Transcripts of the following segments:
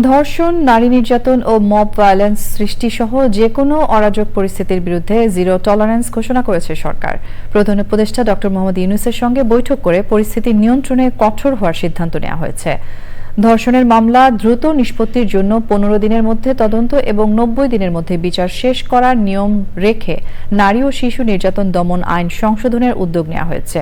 ধর্ষণ, নারী নির্যাতন ও মব ভায়োলেন্স সৃষ্টি সহ যে কোনো অরাজক পরিস্থিতির বিরুদ্ধে জিরো টলারেন্স ঘোষণা করেছে সরকার। প্রধান উপদেষ্টা ডক্টর মোহাম্মদ ইউনুসের সঙ্গে বৈঠক করে পরিস্থিতি নিয়ন্ত্রণে কঠোর হওয়ার সিদ্ধান্ত নেওয়া হয়েছে। ধর্ষণের মামলা দ্রুত নিষ্পত্তির জন্য পনেরো দিনের মধ্যে তদন্ত এবং নব্বই দিনের মধ্যে বিচার শেষ করার নিয়ম রেখে নারী ও শিশু নির্যাতন দমন আইন সংশোধনের উদ্যোগ নেওয়া হয়েছে।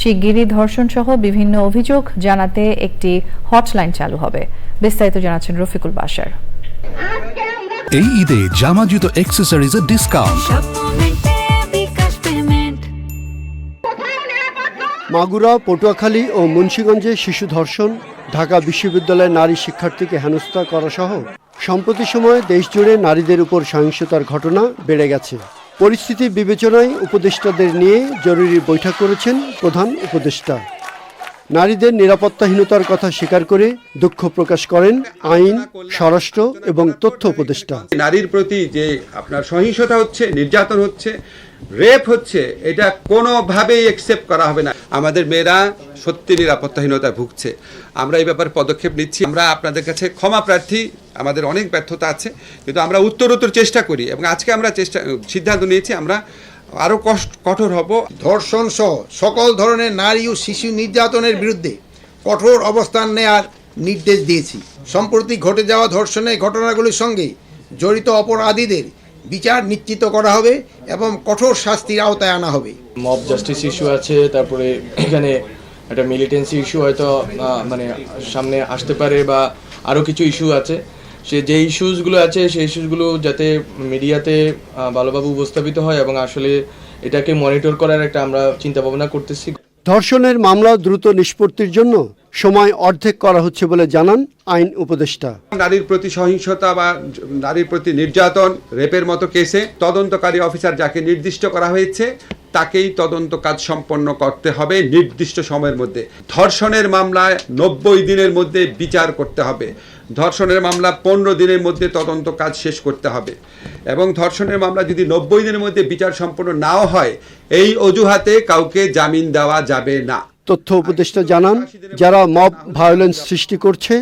শিগগিরই ধর্ষণ সহ বিভিন্ন অভিযোগ জানাতে একটি হটলাইন চালু হবে। বিস্তারিত জানাচ্ছেন রফিকুল বাসার এই ঈদে জামা জুতো অ্যাক্সেসরিজের ডিসকাউন্ট মাগুরা পটুয়াখালী ও মুন্সীগঞ্জে শিশু ধর্ষণ ঢাকা বিশ্ববিদ্যালয়ের নারী শিক্ষার্থীকে হেনস্থা করা সহ সম্প্রতি সময়ে দেশজুড়ে নারীদের উপর সহিংসতার ঘটনা বেড়ে গেছে। পরিস্থিতি বিবেচনায় উপদেষ্টাদের নিয়ে জরুরি বৈঠক করেছেন প্রধান উপদেষ্টা। নারীদের নিরাপত্তাহীনতার কথা স্বীকার করে দুঃখ প্রকাশ করেন আইন, স্বরাষ্ট্র এবং তথ্য উপদেষ্টা। নারীর প্রতি যে আপনার সহিংসতা হচ্ছে, নির্যাতন হচ্ছে, রেপ হচ্ছে, এটা কোনোভাবেই একসেপ্ট করা হবে না। আমাদের মেয়েরা সত্যি নিরাপত্তাহীনতায় ভুগছে। আমরা এই ব্যাপারে পদক্ষেপ নিচ্ছি। আমরা আপনাদের কাছে ক্ষমা প্রার্থী, আমাদের অনেক ব্যর্থতা আছে, কিন্তু আমরা উত্তরোত্তর চেষ্টা করি এবং আজকে আমরা চেষ্টা, সিদ্ধান্ত নিয়েছি, আমরা আরও কষ্ট কঠোর হব। ধর্ষণ সহ সকল ধরনের নারী ও শিশু নির্যাতনের বিরুদ্ধে কঠোর অবস্থান নেয়ার নির্দেশ দিয়েছি। সম্প্রতি ঘটে যাওয়া ধর্ষণের ঘটনাগুলির সঙ্গে জড়িত অপরাধীদের বিচার নিশ্চিত করা হবে এবং কঠোর শাস্তির আওতায় আনা হবে। মব জাস্টিস ইস্যু আছে তারপরে এখানে একটা মিলিটেন্সি ইস্যু হয়তো মানে সামনে আসতে পারে বা আরও কিছু ইস্যু আছে। সে যে ইস্যুসগুলো আছে সেই ইস্যুসগুলো যাতে মিডিয়াতে ভালোভাবে উপস্থাপিত হয় এবং আসলে এটাকে মনিটর করার একটা আমরা চিন্তা ভাবনা করতেছি। ধর্ষণের মামলা দ্রুত নিষ্পত্তির জন্য সময় অর্ধেক করা হচ্ছে বলে জানান আইন উপদেষ্টা। নারীর প্রতি সহিংসতা বা নারীর প্রতি নির্যাতন রেপের মতো কেসে তদন্তকারী অফিসার যাকে নির্দিষ্ট করা হয়েছে তাকেই তদন্ত কাজ সম্পন্ন করতে হবে নির্দিষ্ট সময়ের মধ্যে। ধর্ষণের মামলায় নব্বই দিনের মধ্যে বিচার করতে হবে। ধর্ষণের মামলা পনেরো দিনের মধ্যে তদন্ত কাজ শেষ করতে হবে। এবং ধর্ষণের মামলা যদি নব্বই দিনের মধ্যে বিচার সম্পন্ন নাও হয় এই অজুহাতে কাউকে জামিন দেওয়া যাবে না। তথ্য উপদেষ্টা জানান যারা মব ভায়োলেন্স সৃষ্টি করছে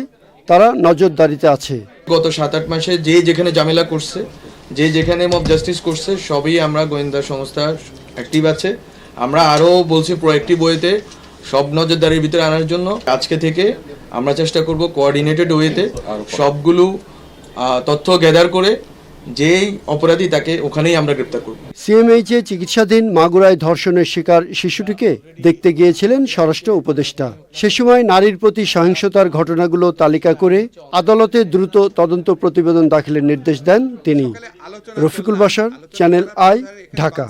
তারা নজরদারিতে আছে। গত সাত আট মাসে যে যেখানে ঝামেলা করছে যে যেখানে মব জাস্টিস করছে সবই আমরা গোয়েন্দা সংস্থা অ্যাক্টিভ আছে। আমরা আরও বলছি প্রোয়েক্টিভ ওয়েতে সব নজরদারির ভিতরে আনার জন্য। আজকে থেকে আমরা চেষ্টা করব কোঅর্ডিনেটেড ওয়েতে সবগুলো তথ্য গ্যাদার করে যেই অপরাধী তাকে ওখানেই আমরা গ্রেপ্তার করব। সিএমএইচে চিকিৎসাধীন মাগুরায় ধর্ষণের শিকার শিশুটিকে দেখতে গিয়েছিলেন স্বরাষ্ট্র উপদেষ্টা। সে সময় নারীর প্রতি সহিংসতার ঘটনাগুলো তালিকা করে আদালতে দ্রুত তদন্ত প্রতিবেদন দাখিলের নির্দেশ দেন তিনি। রফিকুল বাসার চ্যানেল আই ঢাকা।